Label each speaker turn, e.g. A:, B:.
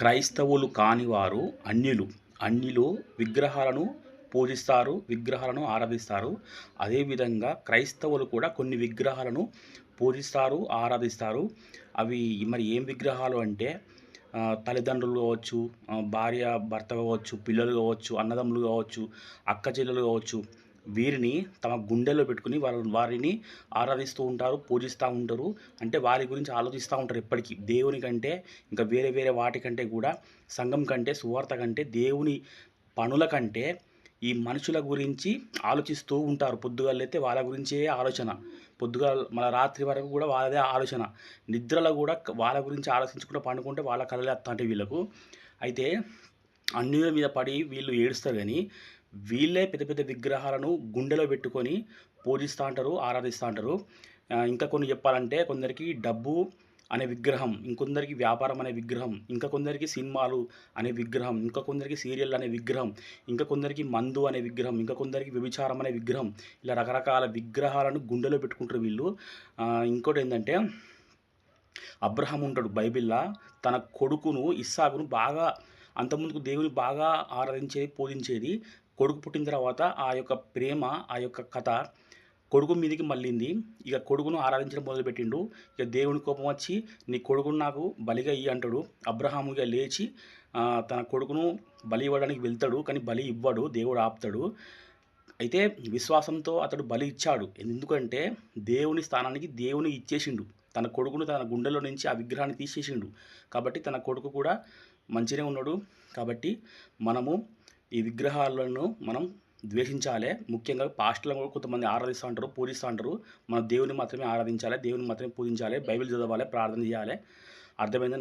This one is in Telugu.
A: క్రైస్తవులు కానివారు అన్యులు అన్యులు విగ్రహాలను పూజిస్తారు విగ్రహాలను ఆరాధిస్తారు. అదేవిధంగా క్రైస్తవులు కూడా కొన్ని విగ్రహాలను పూజిస్తారు ఆరాధిస్తారు. అవి మరి ఏం విగ్రహాలు అంటే తల్లిదండ్రులు కావచ్చు భార్య భర్త కావచ్చు పిల్లలు కావచ్చు అన్నదమ్ములు కావచ్చు అక్క చెల్లెలు కావచ్చు వీరిని తమ గుండెల్లో పెట్టుకుని వారి వారిని ఆరాధిస్తూ ఉంటారు పూజిస్తూ ఉంటారు. అంటే వారి గురించి ఆలోచిస్తూ ఉంటారు ఎప్పటికీ. దేవుని కంటే ఇంకా వేరే వేరే వాటి కంటే కూడా సంఘం కంటే సువార్త కంటే దేవుని పనుల కంటే ఈ మనుషుల గురించి ఆలోచిస్తూ ఉంటారు. పొద్దుగాలైతే వాళ్ళ గురించే ఆలోచన. పొద్దుగాల మన రాత్రి వరకు కూడా వాళ్ళదే ఆలోచన. నిద్రలో కూడా వాళ్ళ గురించి ఆలోచించుకుంటూ పండుకుంటే వాళ్ళ కళలే వస్తుంటాయి వీళ్ళకు. అయితే అన్యుల మీద పడి వీళ్ళు ఏడుస్తారు కానీ వీళ్ళే పెద్ద పెద్ద విగ్రహాలను గుండెలో పెట్టుకొని పూజిస్తూ ఉంటారు ఆరాధిస్తూ ఉంటారు ఇంకా కొన్ని చెప్పాలంటే కొందరికి డబ్బు అనే విగ్రహం ఇంకొందరికి వ్యాపారం అనే విగ్రహం ఇంకా కొందరికి సినిమాలు అనే విగ్రహం ఇంకా కొందరికి సీరియల్ అనే విగ్రహం ఇంకా కొందరికి మందు అనే విగ్రహం ఇంకా కొందరికి వ్యభిచారం అనే విగ్రహం ఇలా రకరకాల విగ్రహాలను గుండెలో పెట్టుకుంటారు వీళ్ళు. ఇంకోటి ఏంటంటే అబ్రహం ఉంటాడు బైబిల్లా తన కొడుకును ఇస్సాకును బాగా అంతకుముందుకు దేవుని బాగా ఆరాధించేది పూజించేది కొడుకు పుట్టిన తర్వాత ఆ యొక్క ప్రేమ ఆ యొక్క కథ కొడుకు మీదకి మళ్ళింది. ఇక కొడుకును ఆరాధించడం మొదలుపెట్టిండు. ఇక దేవుని కోపం వచ్చి నీ కొడుకును నాకు బలిగా ఇయ్యి అంటాడు. అబ్రహాముగా లేచి తన కొడుకును బలి ఇవ్వడానికి వెళ్తాడు. కానీ బలి ఇవ్వడు దేవుడు ఆపుతాడు. అయితే విశ్వాసంతో అతడు బలి ఇచ్చాడు. ఎందుకంటే దేవుని స్థానానికి దేవుని ఇచ్చేసిండు. తన కొడుకును తన గుండెలో నుంచి ఆ విగ్రహాన్ని తీసేసిండు. కాబట్టి తన కొడుకు కూడా మంచిగానే ఉన్నాడు. కాబట్టి మనము ఈ విగ్రహాలను మనం ద్వేషించాలి. ముఖ్యంగా పాస్టర్లను కూడా కొంతమంది ఆరాధిస్తూ ఉంటారు పూజిస్తూ ఉంటారు. మన దేవుని మాత్రమే ఆరాధించాలి దేవుని మాత్రమే పూజించాలి బైబిల్ చదవాలి ప్రార్థన చేయాలి. అర్థమైంది?